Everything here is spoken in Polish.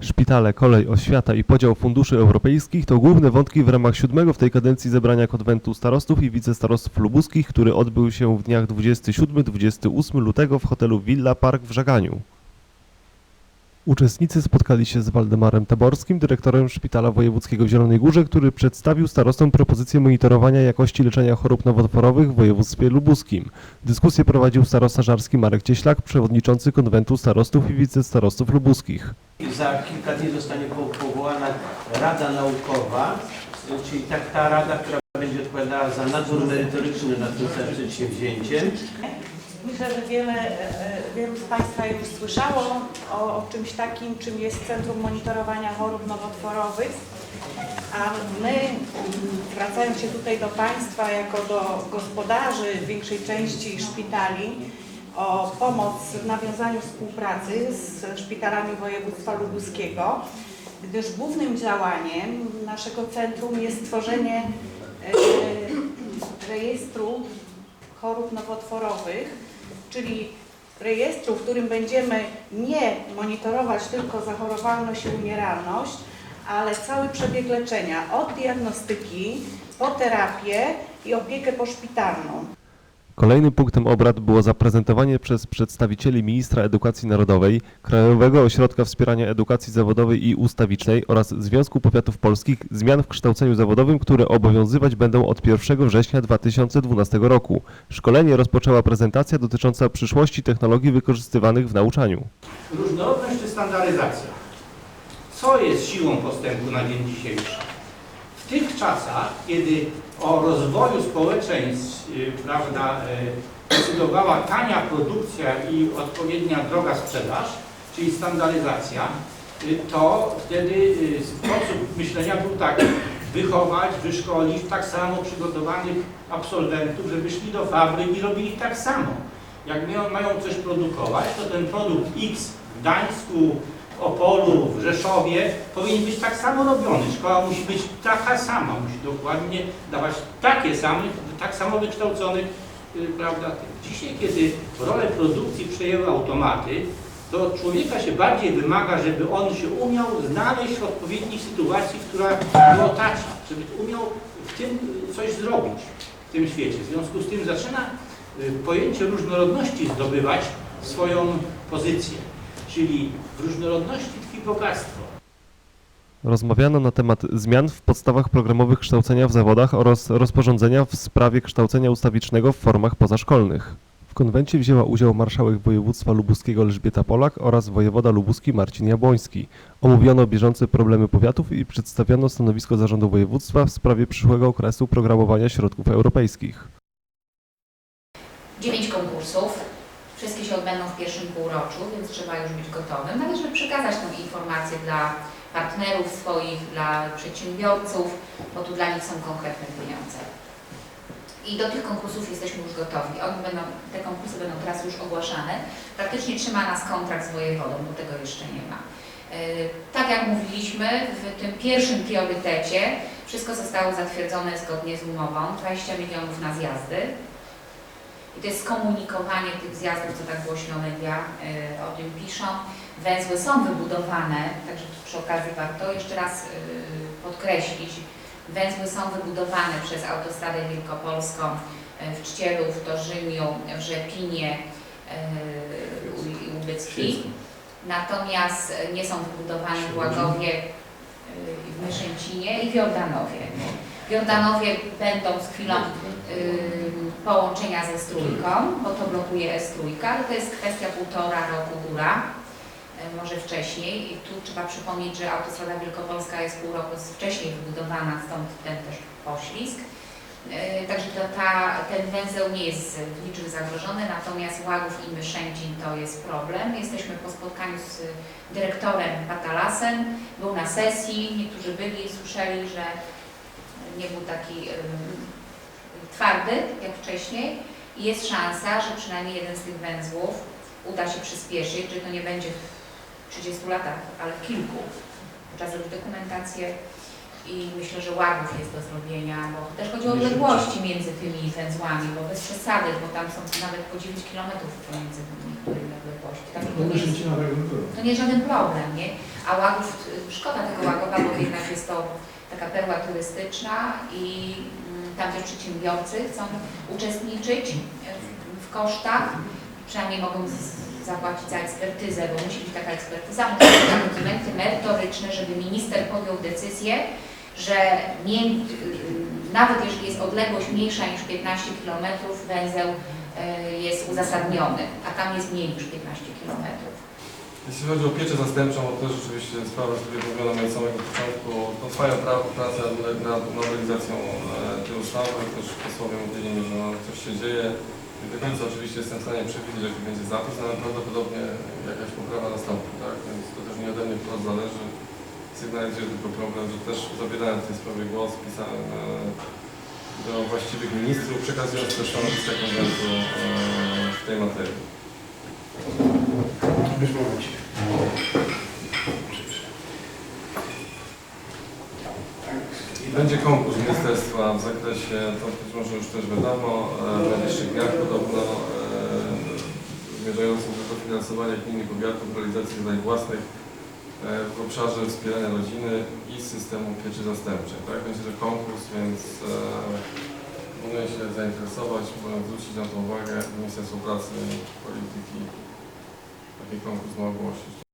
Szpitale, kolej, oświata i podział funduszy europejskich to główne wątki w ramach siódmego w tej kadencji zebrania konwentu starostów i wicestarostów lubuskich, który odbył się w dniach 27-28 lutego w hotelu Villa Park w Żaganiu. Uczestnicy spotkali się z Waldemarem Taborskim, dyrektorem Szpitala Wojewódzkiego w Zielonej Górze, który przedstawił starostom propozycję monitorowania jakości leczenia chorób nowotworowych w województwie lubuskim. Dyskusję prowadził starosta żarski Marek Cieślak, przewodniczący konwentu starostów i wicestarostów lubuskich. Za kilka dni zostanie po- powołana Rada Naukowa, czyli tak ta rada, która będzie odpowiadała za nadzór merytoryczny nad tym całym przedsięwzięciem. Myślę, że wiele, e, wielu z Państwa już słyszało o, o czymś takim, czym jest Centrum Monitorowania Chorób Nowotworowych. A my, zwracając się tutaj do Państwa jako do gospodarzy większej części szpitali, o pomoc w nawiązaniu współpracy z szpitalami województwa lubuskiego, gdyż głównym działaniem naszego centrum jest stworzenie e, rejestru chorób nowotworowych, czyli rejestru, w którym będziemy nie monitorować tylko zachorowalność i umieralność, ale cały przebieg leczenia od diagnostyki po terapię i opiekę poszpitalną. Kolejnym punktem obrad było zaprezentowanie przez przedstawicieli Ministra Edukacji Narodowej, Krajowego Ośrodka Wspierania Edukacji Zawodowej i Ustawicznej oraz Związku Powiatów Polskich zmian w kształceniu zawodowym, które obowiązywać będą od 1 września 2012 roku. Szkolenie rozpoczęła prezentacja dotycząca przyszłości technologii wykorzystywanych w nauczaniu. Różnorodność czy standaryzacja? Co jest siłą postępu na dzień dzisiejszy? W tych czasach, kiedy o rozwoju społeczeństw y, prawda, y, decydowała tania produkcja i odpowiednia droga sprzedaż, czyli standaryzacja, y, to wtedy sposób myślenia był taki, wychować, wyszkolić tak samo przygotowanych absolwentów, żeby szli do fabryk i robili tak samo. Jak mają coś produkować, to ten produkt X w Gdańsku, w Opolu, w Rzeszowie powinien być tak samo robiony. Szkoła musi być taka sama, musi dokładnie dawać takie samych, tak samo wykształconych, y, prawda. Dzisiaj, kiedy rolę produkcji przejęły automaty, to człowieka się bardziej wymaga, żeby on się umiał znaleźć w odpowiedniej sytuacji, która go otacza, żeby umiał w tym coś zrobić w tym świecie. W związku z tym zaczyna y, pojęcie różnorodności zdobywać swoją pozycję. Czyli w różnorodności tkwi bogactwo. Rozmawiano na temat zmian w podstawach programowych kształcenia w zawodach oraz rozporządzenia w sprawie kształcenia ustawicznego w formach pozaszkolnych. W konwencie wzięła udział marszałek województwa lubuskiego Elżbieta Polak oraz wojewoda lubuski Marcin Jabłoński. Omówiono bieżące problemy powiatów i przedstawiono stanowisko zarządu województwa w sprawie przyszłego okresu programowania środków europejskich. dziewięć konkursów. Wszystkie się odbędą w pierwszym półroczu, więc trzeba już być gotowym. Należy przekazać tę informację dla partnerów swoich, dla przedsiębiorców, bo tu dla nich są konkretne pieniądze. I do tych konkursów jesteśmy już gotowi. One będą, te konkursy będą teraz już ogłaszane. Praktycznie trzyma nas kontrakt z wojewodą, bo tego jeszcze nie ma. Yy, Tak jak mówiliśmy, w tym pierwszym priorytecie wszystko zostało zatwierdzone zgodnie z umową, 20 milionów na zjazdy. I to jest skomunikowanie tych zjazdów, co tak głośno media y, o tym piszą. Węzły są wybudowane, także tu przy okazji warto jeszcze raz y, podkreślić. Węzły są wybudowane przez Autostradę Wielkopolską y, w Czcielu, w Torzymiu, w Rzepinie i Ubycki. Natomiast nie są wybudowane w Łagowie, w Myszęcinie i w Jordanowie. Jordanowie będą z chwilą ym, połączenia ze Strójką, bo to blokuje S3, ale to jest kwestia półtora roku góra, y, może wcześniej. I tu trzeba przypomnieć, że autostrada wielkopolska jest pół roku wcześniej wybudowana, stąd ten też poślizg. Y, Także to, ta, ten węzeł nie jest w niczym zagrożony, natomiast Łagów i Myszęcin to jest problem. Jesteśmy po spotkaniu z dyrektorem Patalasem, był na sesji, niektórzy byli, słyszeli, że nie był taki twardy jak wcześniej i jest szansa, że przynajmniej jeden z tych węzłów uda się przyspieszyć, że to nie będzie w 30 latach, ale w kilku. Trzeba zrobić dokumentację, i myślę, że łagów jest do zrobienia, bo też chodzi o odległości między tymi węzłami, bo bez przesady, bo tam są nawet po 9 km pomiędzy niektórymi odległości. Tam to, nie jest, to nie żaden problem, nie? A łagów, szkoda tego łagowa, bo jednak jest to taka perła turystyczna i mm, tam też przedsiębiorcy chcą uczestniczyć w, kosztach, przynajmniej mogą zapłacić za ekspertyzę, bo musi być taka ekspertyza, muszą być dokumenty merytoryczne, żeby minister podjął decyzję, że nie, nawet jeżeli jest odległość mniejsza niż 15 km, węzeł y, jest uzasadniony, a tam jest mniej niż 15 km. Jeśli chodzi o pieczę zastępczą, to też rzeczywiście sprawa jest mówiona od samego początku. No, trwają pra- prace nad, nad nowelizacją e, tej ustawy, też posłowie mówili, że no, coś się dzieje. Nie do końca oczywiście jestem w stanie przewidzieć, jaki będzie zapis, no, ale prawdopodobnie jakaś poprawa nastąpi, tak? Więc to też nie ode mnie wprost zależy. Sygnalizuję tylko problem, że też zabierałem w tej sprawie głos, pisałem e, do właściwych ministrów, przekazując też stanowiska konwentu e, w tej materii. Już momencik. Będzie konkurs ministerstwa w zakresie, to być może już też wiadomo, w najbliższych dniach podobno e, zmierzający do dofinansowania gmin i powiatów realizacji zadań własnych e, w obszarze wspierania rodziny i systemu pieczy zastępczej. Tak? Będzie to konkurs, więc e, proponuję się zainteresować, zwrócić na to uwagę Ministerstwo Pracy i Polityki taki konkurs ma ogłosić.